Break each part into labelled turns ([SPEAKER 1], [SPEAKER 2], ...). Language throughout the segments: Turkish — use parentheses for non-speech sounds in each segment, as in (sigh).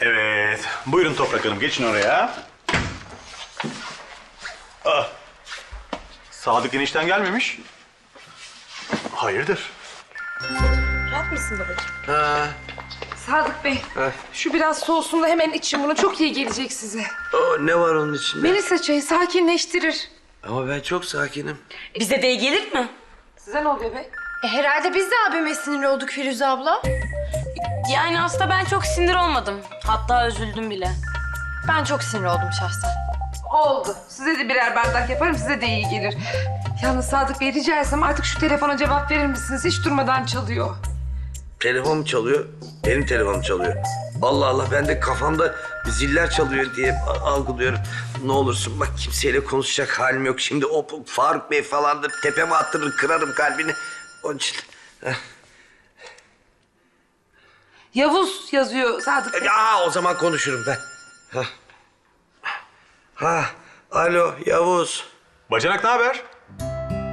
[SPEAKER 1] Evet. Buyurun Toprak Hanım. Geçin oraya. Ah. Sadık enişten gelmemiş. Hayırdır?
[SPEAKER 2] Rahat mısın babacığım?
[SPEAKER 3] Ha,
[SPEAKER 2] Sadık Bey,
[SPEAKER 3] ha.
[SPEAKER 2] şu biraz soğusun da hemen için bunu. Çok iyi gelecek size.
[SPEAKER 3] O, ne var onun içinde?
[SPEAKER 2] Melisa çayı sakinleştirir.
[SPEAKER 3] Ama ben çok sakinim.
[SPEAKER 4] Bize de iyi gelir mi?
[SPEAKER 2] Size ne oluyor be?
[SPEAKER 5] E, herhalde biz de abime sinir olduk Firuze abla.
[SPEAKER 4] Yani aslında ben çok sinir olmadım. Hatta üzüldüm bile.
[SPEAKER 5] Ben çok sinir oldum şahsen.
[SPEAKER 2] Oldu. Size de birer bardak yaparım, size de iyi gelir. Yalnız Sadık Bey rica etsem artık şu telefona cevap verir misiniz? Hiç durmadan çalıyor.
[SPEAKER 3] Telefon çalıyor, benim telefonum çalıyor. Allah Allah ben de kafamda ziller çalıyor diye algılıyorum. Ne olursun bak kimseyle konuşacak halim yok. Şimdi o Faruk Bey falandır tepeme attırır kırarım kalbini. Onun için...
[SPEAKER 2] Yavuz yazıyor Sadık Bey.
[SPEAKER 3] Ya o zaman konuşurum ben. Ha. Ha, alo Yavuz.
[SPEAKER 1] Bacanak ne haber?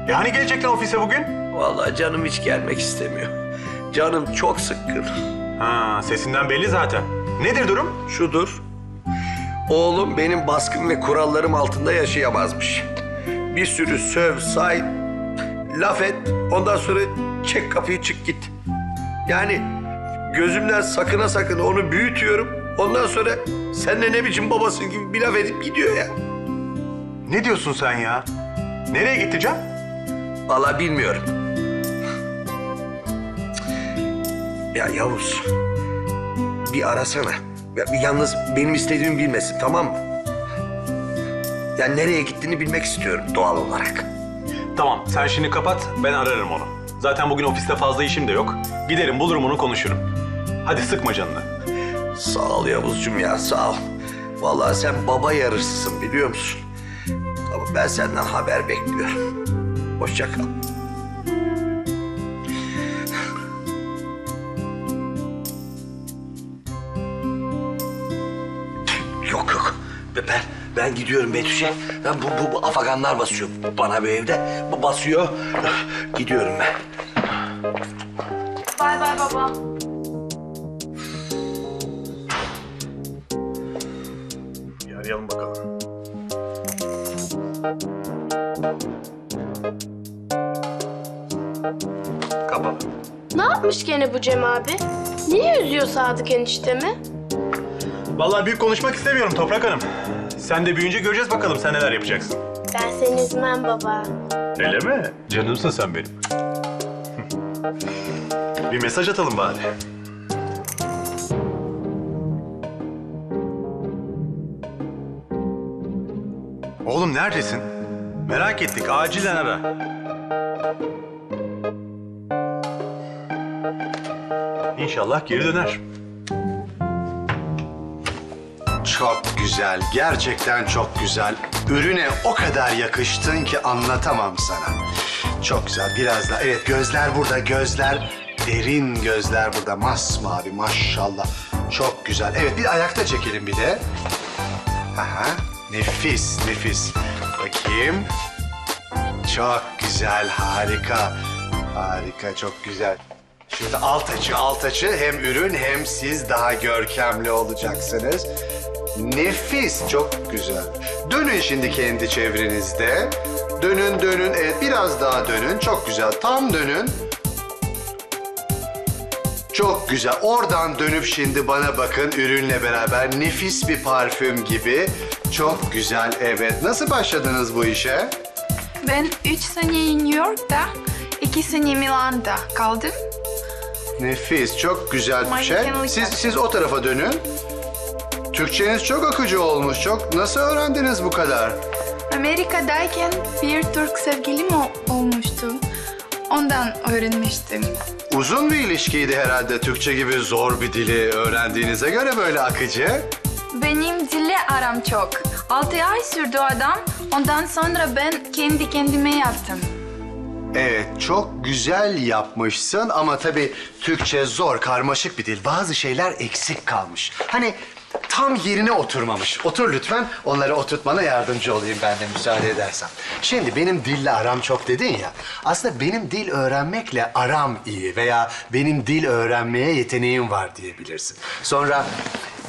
[SPEAKER 1] E hani gelecektin ofise bugün?
[SPEAKER 3] Vallahi canım hiç gelmek istemiyor. Canım çok sıkkın.
[SPEAKER 1] Ha, sesinden belli zaten. Nedir durum?
[SPEAKER 3] Şudur. Oğlum benim baskın ve kurallarım altında yaşayamazmış. Bir sürü söv, say, laf et. Ondan sonra çek kapıyı çık git. Yani gözümden sakına sakın onu büyütüyorum. Ondan sonra sen de ne biçim babasın gibi bir laf edip gidiyor ya.
[SPEAKER 1] Ne diyorsun sen ya? Nereye gitti Can?
[SPEAKER 3] Vallahi bilmiyorum. Ya Yavuz, bir arasana. Ya, bir yalnız benim istediğimi bilmesin, tamam mı? Ya nereye gittiğini bilmek istiyorum doğal olarak.
[SPEAKER 1] Tamam, sen şimdi kapat, ben ararım onu. Zaten bugün ofiste fazla işim de yok. Giderim, bulurum onu, konuşurum. Hadi sıkma canını.
[SPEAKER 3] Sağ ol Yavuzcuğum ya, sağ ol. Vallahi sen baba yarışısın biliyor musun? Ama ben senden haber bekliyorum. Hoşça kal. Yok yok. Ben ben gidiyorum Betüş'e. Ben bu, bu, bu afaganlar basıyor bana bir evde. Bu basıyor. Gidiyorum ben.
[SPEAKER 4] Bay bay baba.
[SPEAKER 1] Arayalım bakalım. Kapalı.
[SPEAKER 6] Ne yapmış gene bu Cem abi? Niye üzüyor Sadık eniştemi?
[SPEAKER 1] Vallahi büyük konuşmak istemiyorum Toprak Hanım. Sen de büyüyünce göreceğiz bakalım sen neler yapacaksın.
[SPEAKER 6] Ben seni üzmem baba.
[SPEAKER 1] Öyle mi? Canımsın sen benim. (laughs) Bir mesaj atalım bari. Oğlum neredesin? Merak ettik. Acilen ara. İnşallah geri döner.
[SPEAKER 7] Çok güzel, gerçekten çok güzel. Ürüne o kadar yakıştın ki anlatamam sana. Çok güzel, biraz da evet gözler burada, gözler derin gözler burada, masmavi maşallah. Çok güzel. Evet bir ayakta çekelim bir de. Aha, nefis, nefis. Bakayım. Çok güzel, harika. Harika, çok güzel. Şimdi alt açı, alt açı hem ürün hem siz daha görkemli olacaksınız. Nefis, çok güzel. Dönün şimdi kendi çevrenizde. Dönün, dönün. Evet, biraz daha dönün. Çok güzel. Tam dönün. Çok güzel. Oradan dönüp şimdi bana bakın ürünle beraber nefis bir parfüm gibi. Çok güzel, evet. Nasıl başladınız bu işe?
[SPEAKER 8] Ben üç sene New York'ta, iki sene Milan'da kaldım.
[SPEAKER 7] Nefis, çok güzel bir şey. Siz, siz o tarafa dönün. Türkçeniz çok akıcı olmuş. Çok nasıl öğrendiniz bu kadar?
[SPEAKER 8] Amerika'dayken bir Türk sevgilim ol- olmuştu. Ondan öğrenmiştim.
[SPEAKER 7] Uzun bir ilişkiydi herhalde. Türkçe gibi zor bir dili öğrendiğinize göre böyle akıcı.
[SPEAKER 8] Benim dille aram çok. Altı ay sürdü adam. Ondan sonra ben kendi kendime yaptım.
[SPEAKER 7] Evet, çok güzel yapmışsın ama tabii Türkçe zor, karmaşık bir dil. Bazı şeyler eksik kalmış. Hani tam yerine oturmamış. Otur lütfen, onları oturtmana yardımcı olayım ben de müsaade edersen. Şimdi benim dille aram çok dedin ya. Aslında benim dil öğrenmekle aram iyi veya benim dil öğrenmeye yeteneğim var diyebilirsin. Sonra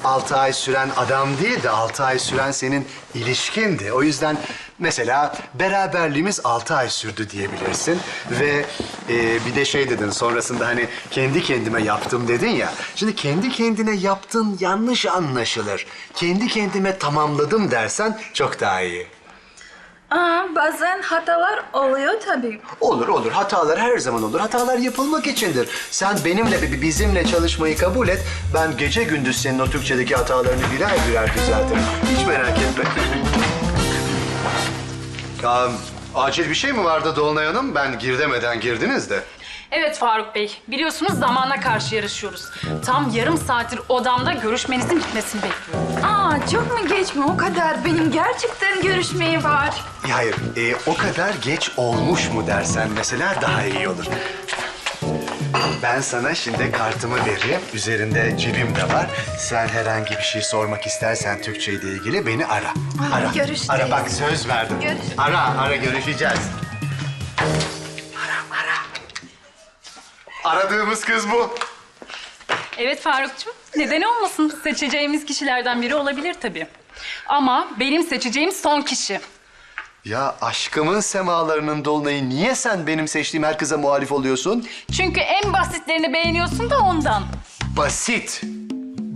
[SPEAKER 7] altı ay süren adam değil de altı ay süren senin ilişkindi. O yüzden mesela beraberliğimiz altı ay sürdü diyebilirsin. Ve e, bir de şey dedin sonrasında hani kendi kendime yaptım dedin ya. Şimdi kendi kendine yaptın yanlış anlaşılır. Kendi kendime tamamladım dersen çok daha iyi.
[SPEAKER 8] Aa, bazen hatalar oluyor tabii.
[SPEAKER 7] Olur olur. Hatalar her zaman olur. Hatalar yapılmak içindir. Sen benimle, bi- bizimle çalışmayı kabul et. Ben gece gündüz senin o Türkçedeki hatalarını birer birer düzeltirim. Hiç merak etme. Ya, acil bir şey mi vardı Dolunay Hanım? Ben gir demeden girdiniz de.
[SPEAKER 9] Evet Faruk Bey, biliyorsunuz zamana karşı yarışıyoruz. Tam yarım saattir odamda görüşmenizin bitmesini bekliyorum.
[SPEAKER 8] Aa, çok mu geç mi? O kadar. Benim gerçekten görüşmeye var.
[SPEAKER 7] Ya Hayır, e, o kadar geç olmuş mu dersen mesela daha iyi olur. Ben sana şimdi kartımı vereyim. Üzerinde cebim de var. Sen herhangi bir şey sormak istersen Türkçe ile ilgili beni ara. Ara.
[SPEAKER 8] görüşeceğiz.
[SPEAKER 7] Ara bak söz verdim.
[SPEAKER 8] Görüş-
[SPEAKER 7] Ara, ara görüşeceğiz. Ara, ara. Aradığımız kız bu.
[SPEAKER 9] Evet Farukcuğum, neden olmasın? Seçeceğimiz kişilerden biri olabilir tabii. Ama benim seçeceğim son kişi.
[SPEAKER 7] Ya aşkımın semalarının dolunayı niye sen benim seçtiğim her kıza muhalif oluyorsun?
[SPEAKER 9] Çünkü en basitlerini beğeniyorsun da ondan.
[SPEAKER 7] Basit.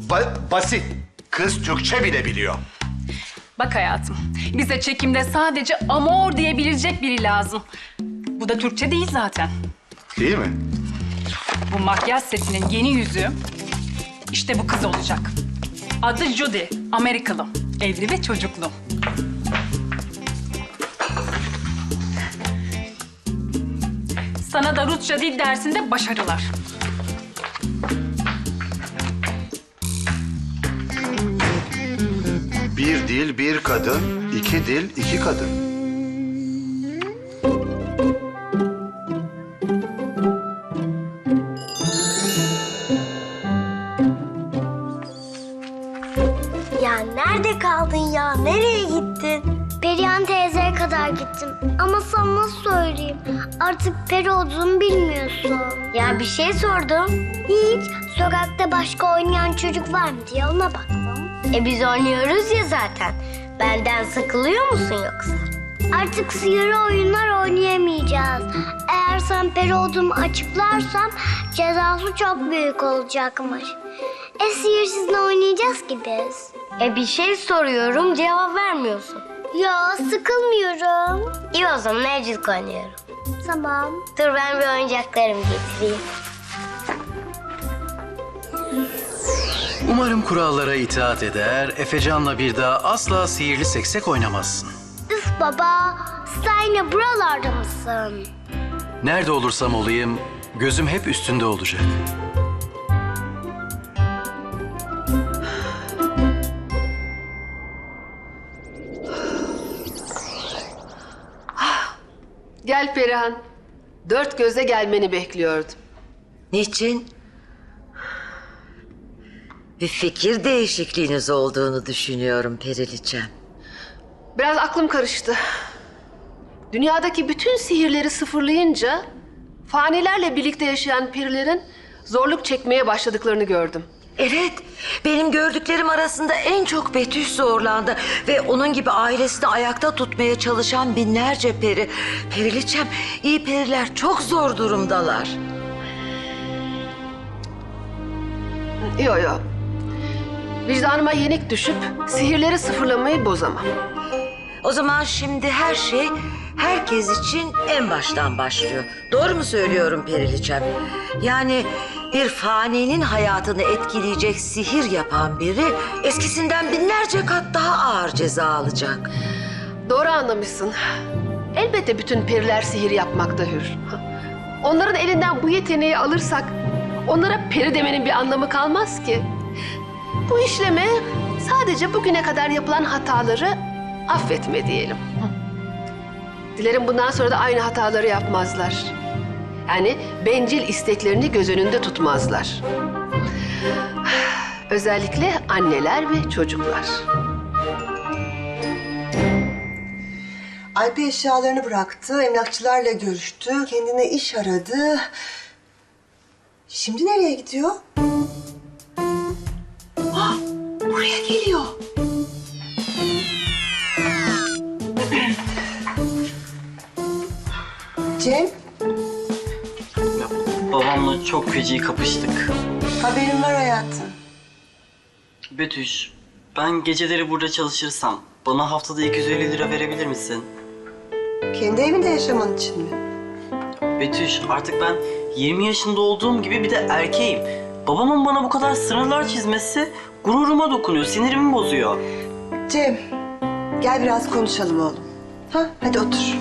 [SPEAKER 7] Ba- basit. Kız Türkçe bile biliyor.
[SPEAKER 9] Bak hayatım, bize çekimde sadece amor diyebilecek biri lazım. Bu da Türkçe değil zaten.
[SPEAKER 7] Değil mi?
[SPEAKER 9] Bu makyaj setinin yeni yüzü işte bu kız olacak. Adı Judy, Amerikalı, evli ve çocuklu. Sana da Rusça dil dersinde başarılar.
[SPEAKER 7] Bir dil, bir kadın. iki dil, iki kadın.
[SPEAKER 10] Artık peri olduğumu bilmiyorsun. Ya bir şey sordum. Hiç. Sokakta başka oynayan çocuk var mı diye ona baktım. E biz oynuyoruz ya zaten. Benden sıkılıyor musun yoksa? Artık sihirli oyunlar oynayamayacağız. Eğer sen peri olduğumu açıklarsam cezası çok büyük olacakmış. E sihirsiz ne oynayacağız ki biz? E bir şey soruyorum cevap vermiyorsun. Ya sıkılmıyorum. İyi o zaman evcilik oynuyorum. Tamam. Dur ben bir oyuncaklarımı getireyim.
[SPEAKER 2] Umarım kurallara itaat eder, Efecan'la bir daha asla sihirli seksek oynamazsın.
[SPEAKER 10] Üf baba sen yine buralarda mısın?
[SPEAKER 2] Nerede olursam olayım, gözüm hep üstünde olacak.
[SPEAKER 11] Gel Perihan. Dört göze gelmeni bekliyordum.
[SPEAKER 12] Niçin? Bir fikir değişikliğiniz olduğunu düşünüyorum Periliçem.
[SPEAKER 11] Biraz aklım karıştı. Dünyadaki bütün sihirleri sıfırlayınca fanilerle birlikte yaşayan perilerin zorluk çekmeye başladıklarını gördüm.
[SPEAKER 12] Evet, benim gördüklerim arasında en çok Betüş zorlandı. Ve onun gibi ailesini ayakta tutmaya çalışan binlerce peri. Periliçem, iyi periler çok zor durumdalar.
[SPEAKER 11] Yo yo. Vicdanıma yenik düşüp sihirleri sıfırlamayı bozamam.
[SPEAKER 12] O zaman şimdi her şey herkes için en baştan başlıyor. Doğru mu söylüyorum Periliçem? Yani bir faninin hayatını etkileyecek sihir yapan biri eskisinden binlerce kat daha ağır ceza alacak.
[SPEAKER 11] Doğru anlamışsın. Elbette bütün periler sihir yapmakta hür. Onların elinden bu yeteneği alırsak onlara peri demenin bir anlamı kalmaz ki. Bu işleme sadece bugüne kadar yapılan hataları affetme diyelim. Dilerim bundan sonra da aynı hataları yapmazlar. Yani bencil isteklerini göz önünde tutmazlar. Özellikle anneler ve çocuklar.
[SPEAKER 13] Alp eşyalarını bıraktı, emlakçılarla görüştü, kendine iş aradı. Şimdi nereye gidiyor? Ah, buraya geliyor. Cem,
[SPEAKER 14] Babamla çok feci kapıştık.
[SPEAKER 13] haberin var hayatım.
[SPEAKER 14] Betüş, ben geceleri burada çalışırsam bana haftada 250 lira verebilir misin?
[SPEAKER 13] Kendi evinde yaşaman için mi?
[SPEAKER 14] Betüş, artık ben 20 yaşında olduğum gibi bir de erkeğim. Babamın bana bu kadar sınırlar çizmesi gururuma dokunuyor, sinirimi bozuyor.
[SPEAKER 13] Cem, gel biraz konuşalım oğlum. Ha, hadi otur.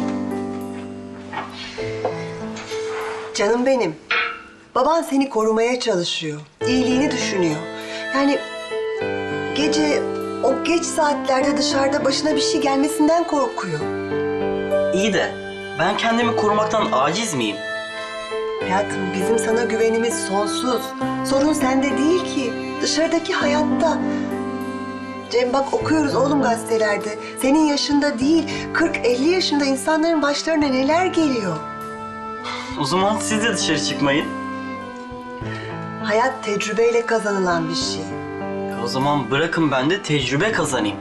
[SPEAKER 13] Canım benim. Baban seni korumaya çalışıyor. İyiliğini düşünüyor. Yani gece o geç saatlerde dışarıda başına bir şey gelmesinden korkuyor.
[SPEAKER 14] İyi de ben kendimi korumaktan aciz miyim?
[SPEAKER 13] Hayatım bizim sana güvenimiz sonsuz. Sorun sende değil ki. Dışarıdaki hayatta. Cem bak okuyoruz oğlum gazetelerde. Senin yaşında değil, 40-50 yaşında insanların başlarına neler geliyor.
[SPEAKER 14] O zaman siz de dışarı çıkmayın.
[SPEAKER 13] Hayat tecrübeyle kazanılan bir şey.
[SPEAKER 14] O zaman bırakın ben de tecrübe kazanayım.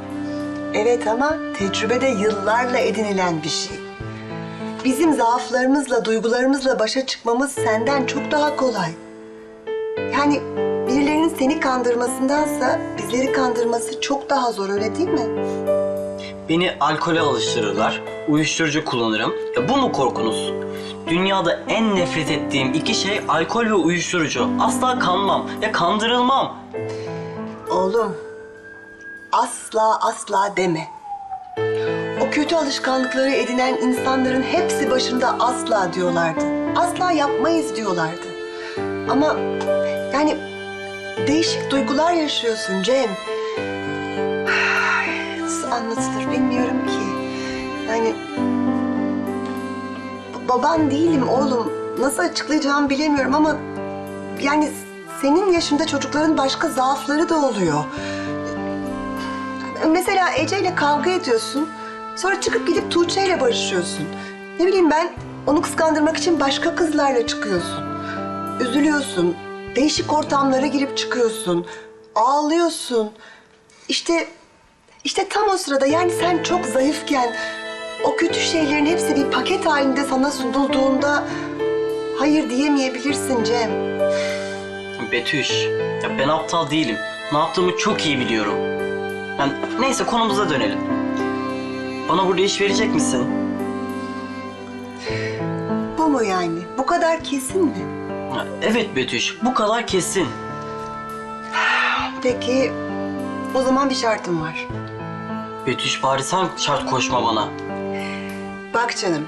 [SPEAKER 13] Evet ama tecrübe de yıllarla edinilen bir şey. Bizim zaaflarımızla, duygularımızla başa çıkmamız senden çok daha kolay. Yani birilerinin seni kandırmasındansa bizleri kandırması çok daha zor öyle değil mi?
[SPEAKER 14] Beni alkole alıştırırlar, uyuşturucu kullanırım. Ya bu mu korkunuz? Dünyada en nefret ettiğim iki şey alkol ve uyuşturucu. Asla kanmam, ya kandırılmam.
[SPEAKER 13] Oğlum, asla asla deme. O kötü alışkanlıkları edinen insanların hepsi başında asla diyorlardı. Asla yapmayız diyorlardı. Ama yani değişik duygular yaşıyorsun Cem. (sighs) Nasıl anlatılır bilmiyorum ki. Yani baban değilim oğlum. Nasıl açıklayacağımı bilemiyorum ama yani senin yaşında çocukların başka zaafları da oluyor. Mesela Ece ile kavga ediyorsun. Sonra çıkıp gidip Tuğçe ile barışıyorsun. Ne bileyim ben onu kıskandırmak için başka kızlarla çıkıyorsun. Üzülüyorsun. Değişik ortamlara girip çıkıyorsun. Ağlıyorsun. İşte işte tam o sırada yani sen çok zayıfken o kötü şeylerin hepsi bir paket halinde sana sunulduğunda hayır diyemeyebilirsin Cem.
[SPEAKER 14] Betüş, ya ben aptal değilim. Ne yaptığımı çok iyi biliyorum. Yani neyse konumuza dönelim. Bana burada iş verecek misin?
[SPEAKER 13] Bu mu yani? Bu kadar kesin mi?
[SPEAKER 14] Ya, Evet Betüş, bu kadar kesin.
[SPEAKER 13] Peki o zaman bir şartım var.
[SPEAKER 14] Betüş bari sen şart koşma bana.
[SPEAKER 13] Bak canım,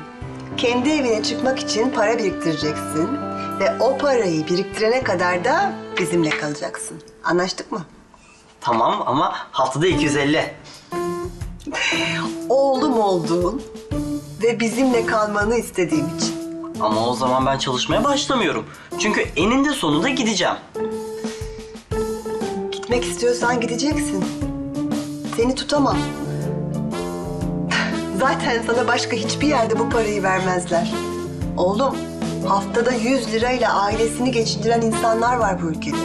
[SPEAKER 13] kendi evine çıkmak için para biriktireceksin ve o parayı biriktirene kadar da bizimle kalacaksın. Anlaştık mı?
[SPEAKER 14] Tamam ama haftada 250. (laughs)
[SPEAKER 13] Oğlum olduğun ve bizimle kalmanı istediğim için.
[SPEAKER 14] Ama o zaman ben çalışmaya başlamıyorum. Çünkü eninde sonunda gideceğim.
[SPEAKER 13] Gitmek istiyorsan gideceksin. Seni tutamam. Zaten sana başka hiçbir yerde bu parayı vermezler. Oğlum, haftada 100 lirayla ailesini geçindiren insanlar var bu ülkede.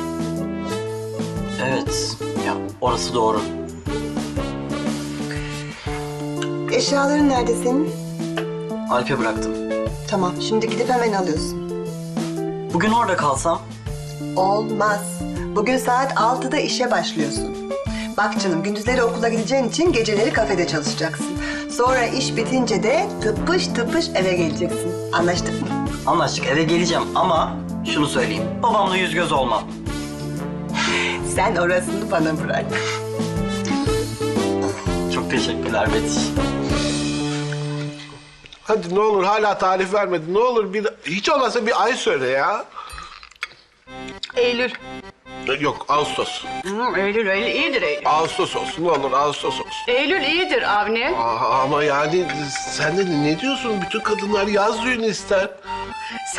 [SPEAKER 14] Evet, ya orası doğru.
[SPEAKER 13] Eşyaların nerede senin?
[SPEAKER 14] Alp'e bıraktım.
[SPEAKER 13] Tamam, şimdi gidip hemen alıyorsun.
[SPEAKER 14] Bugün orada kalsam?
[SPEAKER 13] Olmaz. Bugün saat 6'da işe başlıyorsun. Bak canım, gündüzleri okula gideceğin için geceleri kafede çalışacaksın. Sonra iş bitince de tıpış tıpış eve geleceksin. Anlaştık mı?
[SPEAKER 14] Anlaştık eve geleceğim ama şunu söyleyeyim. Babamla yüz göz olmam.
[SPEAKER 13] Sen orasını bana bırak.
[SPEAKER 14] Çok teşekkürler Betüş.
[SPEAKER 15] Hadi ne olur hala tarif vermedin. Ne olur bir hiç olmazsa bir ay söyle ya.
[SPEAKER 16] Eylül.
[SPEAKER 15] Yok Ağustos.
[SPEAKER 16] Hı, Eylül, Eylül iyidir Eylül.
[SPEAKER 15] Ağustos olsun ne olur Ağustos olsun.
[SPEAKER 16] Eylül iyidir Avni.
[SPEAKER 15] Aa, ama yani sen de ne diyorsun? Bütün kadınlar yaz düğünü ister.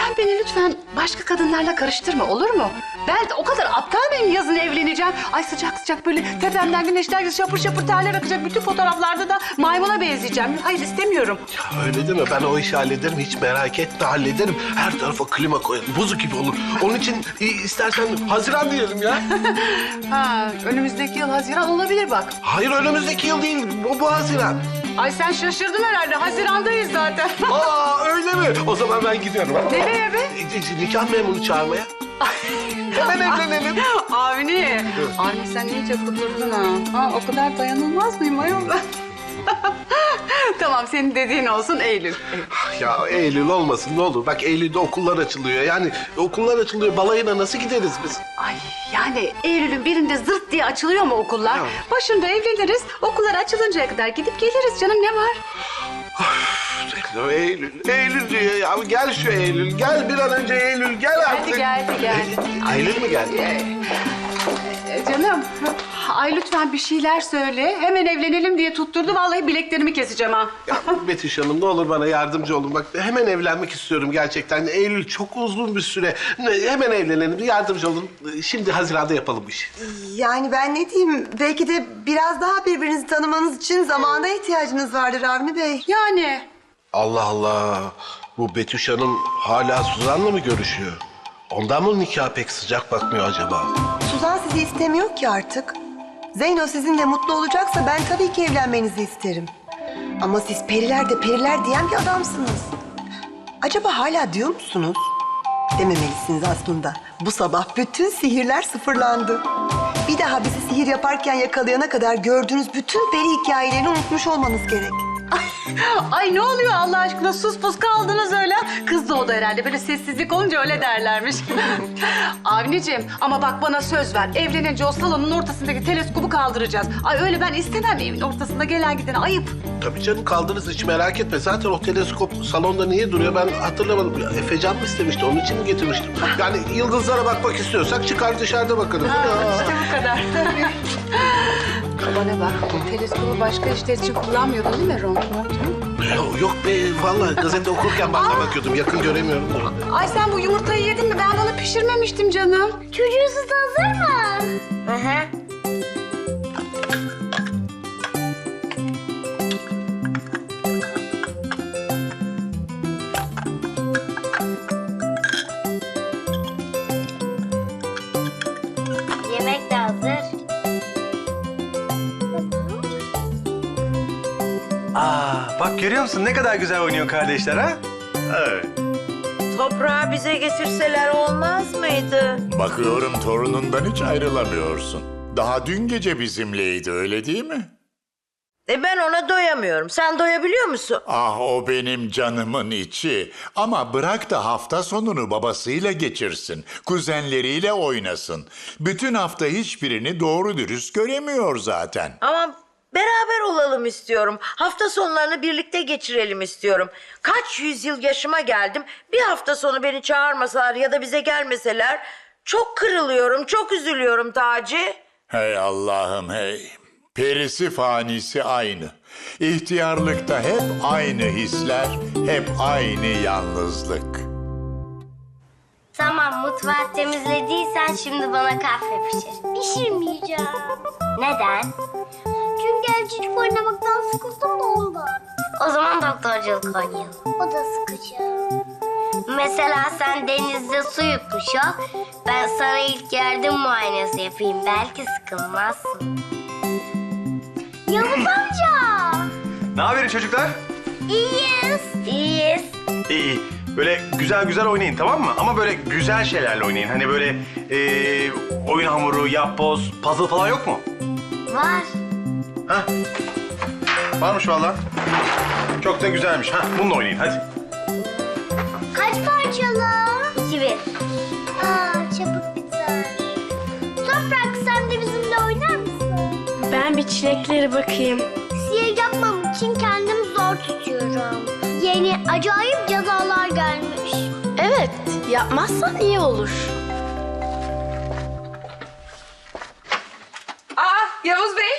[SPEAKER 16] Sen beni lütfen başka kadınlarla karıştırma olur mu? Ben o kadar aptal mıyım yazın evleneceğim? Ay sıcak sıcak böyle tepemden güneşler şapır şapır terler akacak. Bütün fotoğraflarda da maymuna benzeyeceğim. Hayır istemiyorum.
[SPEAKER 15] Öyle deme ben o işi hallederim hiç merak etme hallederim. Her tarafa klima koyarım buzuk gibi olur. Onun için e, istersen Haziran diyelim ya. (laughs)
[SPEAKER 16] Ha, önümüzdeki yıl Haziran olabilir bak.
[SPEAKER 15] Hayır önümüzdeki yıl değil bu, bu Haziran.
[SPEAKER 16] Ay sen şaşırdın herhalde. Hazirandayız zaten.
[SPEAKER 15] Aa? O zaman ben gidiyorum.
[SPEAKER 16] Nereye be?
[SPEAKER 15] E, e, Nikah memuru çağırmaya. Hemen evlenelim. (laughs)
[SPEAKER 16] Avni. Avni sen iyice kudurdun ha. ha. O kadar dayanılmaz mıyım ayol? (laughs) tamam senin dediğin olsun Eylül.
[SPEAKER 15] Ya Eylül olmasın ne olur. Bak Eylül'de okullar açılıyor. Yani okullar açılıyor. Balayına nasıl gideriz biz?
[SPEAKER 16] Ay yani Eylül'ün birinde zırt diye açılıyor mu okullar? Başında evleniriz. Okullar açılıncaya kadar gidip geliriz canım ne var?
[SPEAKER 15] Eylül, Eylül diyor ya. Gel şu Eylül. Gel bir an önce Eylül. Gel artık.
[SPEAKER 16] geldi geldi.
[SPEAKER 15] Eylül mü geldi?
[SPEAKER 16] Ay lütfen bir şeyler söyle. Hemen evlenelim diye tutturdu. Vallahi bileklerimi keseceğim ha.
[SPEAKER 15] Ya Betüş Hanım ne olur bana yardımcı olun. Bak hemen evlenmek istiyorum gerçekten. Eylül çok uzun bir süre. Hemen evlenelim. Yardımcı olun. Şimdi Haziran'da yapalım bu işi.
[SPEAKER 13] Yani ben ne diyeyim? Belki de biraz daha birbirinizi tanımanız için zamana ihtiyacınız vardır Avni Bey.
[SPEAKER 16] Yani.
[SPEAKER 15] Allah Allah. Bu Betüş Hanım hala Suzan'la mı görüşüyor? Ondan mı nikah pek sıcak bakmıyor acaba?
[SPEAKER 13] Suzan sizi istemiyor ki artık. Zeyno sizinle mutlu olacaksa ben tabii ki evlenmenizi isterim. Ama siz periler de periler diyen bir adamsınız. Acaba hala diyor musunuz? Dememelisiniz aslında. Bu sabah bütün sihirler sıfırlandı. Bir daha bizi sihir yaparken yakalayana kadar gördüğünüz bütün peri hikayelerini unutmuş olmanız gerek. (laughs)
[SPEAKER 16] Ay ne oluyor Allah aşkına sus pus kaldınız öyle. Kız doğdu herhalde böyle sessizlik olunca öyle derlermiş. (laughs) Avnicim ama bak bana söz ver. Evlenince o salonun ortasındaki teleskobu kaldıracağız. Ay öyle ben istemem evin ortasında gelen giden ayıp.
[SPEAKER 15] Tabii canım kaldınız hiç merak etme. Zaten o teleskop salonda niye duruyor ben hatırlamadım. Ya, Efecan mı istemişti onun için mi getirmiştim? (laughs) Yani yıldızlara bakmak istiyorsak çıkar dışarıda bakarız.
[SPEAKER 16] İşte bu kadar. Bana bak, bu teleskobu başka işler için kullanmıyordun değil mi Ron?
[SPEAKER 15] Yok, yok be vallahi gazete okurken de bakıyordum. Yakın göremiyorum da.
[SPEAKER 16] Ay sen bu yumurtayı yedin mi? Ben bunu pişirmemiştim canım.
[SPEAKER 10] Çocuğu süt hazır mı? Hı hı.
[SPEAKER 17] Görüyor musun ne kadar güzel oynuyor kardeşler ha? Evet.
[SPEAKER 12] Toprağı bize getirseler olmaz mıydı?
[SPEAKER 18] Bakıyorum torunundan hiç ayrılamıyorsun. Daha dün gece bizimleydi öyle değil mi?
[SPEAKER 12] E ben ona doyamıyorum. Sen doyabiliyor musun?
[SPEAKER 18] Ah o benim canımın içi. Ama bırak da hafta sonunu babasıyla geçirsin. Kuzenleriyle oynasın. Bütün hafta hiçbirini doğru dürüst göremiyor zaten.
[SPEAKER 12] Ama beraber olalım istiyorum. Hafta sonlarını birlikte geçirelim istiyorum. Kaç yüzyıl yaşıma geldim. Bir hafta sonu beni çağırmasalar ya da bize gelmeseler... ...çok kırılıyorum, çok üzülüyorum Taci.
[SPEAKER 18] Hey Allah'ım hey. Perisi fanisi aynı. İhtiyarlıkta hep aynı hisler, hep aynı yalnızlık.
[SPEAKER 10] Tamam mutfağı temizlediysen şimdi bana kahve pişir. Pişirmeyeceğim. Neden? Ev çocuk oynamaktan sıkıldım da ondan. O zaman doktorculuk oynayalım. O da sıkıcı. Mesela sen denizde su yutmuş ol. Ben sana ilk yardım muayenesi yapayım. Belki sıkılmazsın. Yavuz amca.
[SPEAKER 17] Ne haberin çocuklar?
[SPEAKER 10] İyiyiz. İyiyiz.
[SPEAKER 17] İyi iyi. Böyle güzel güzel oynayın tamam mı? Ama böyle güzel şeylerle oynayın. Hani böyle eee, oyun hamuru, yapboz, puzzle falan yok mu?
[SPEAKER 10] Var.
[SPEAKER 17] Ha? Varmış valla. Çok da güzelmiş. Ha, bununla oynayın hadi.
[SPEAKER 10] Kaç parçalı? İki bir. Aa çabuk biter. Toprak sen de bizimle oynar mısın?
[SPEAKER 6] Ben bir çileklere bakayım.
[SPEAKER 10] Sihir yapmam için kendimi zor tutuyorum. Yeni acayip cezalar gelmiş.
[SPEAKER 6] Evet, yapmazsan iyi olur.
[SPEAKER 2] Aa Yavuz Bey,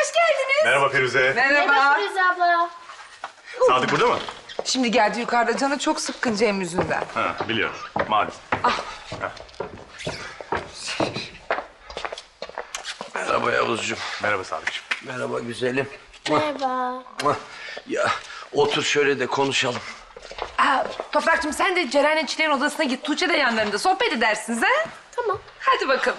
[SPEAKER 2] hoş geldiniz.
[SPEAKER 1] Merhaba Firuze.
[SPEAKER 2] Merhaba.
[SPEAKER 10] abla.
[SPEAKER 1] Sadık burada mı?
[SPEAKER 2] Şimdi geldi yukarıda canı çok sıkkın Cem yüzünden.
[SPEAKER 1] Ha, biliyorum. Malum.
[SPEAKER 3] Merhaba Yavuzcuğum.
[SPEAKER 1] Merhaba Sadıkçım.
[SPEAKER 3] Merhaba güzelim.
[SPEAKER 10] Merhaba.
[SPEAKER 3] Muah. Ya otur şöyle de konuşalım.
[SPEAKER 2] Aa, Toprak'cığım sen de Ceren'le Çileğin odasına git. Tuğçe de yanlarında sohbet edersiniz ha?
[SPEAKER 10] Tamam.
[SPEAKER 2] Hadi bakalım.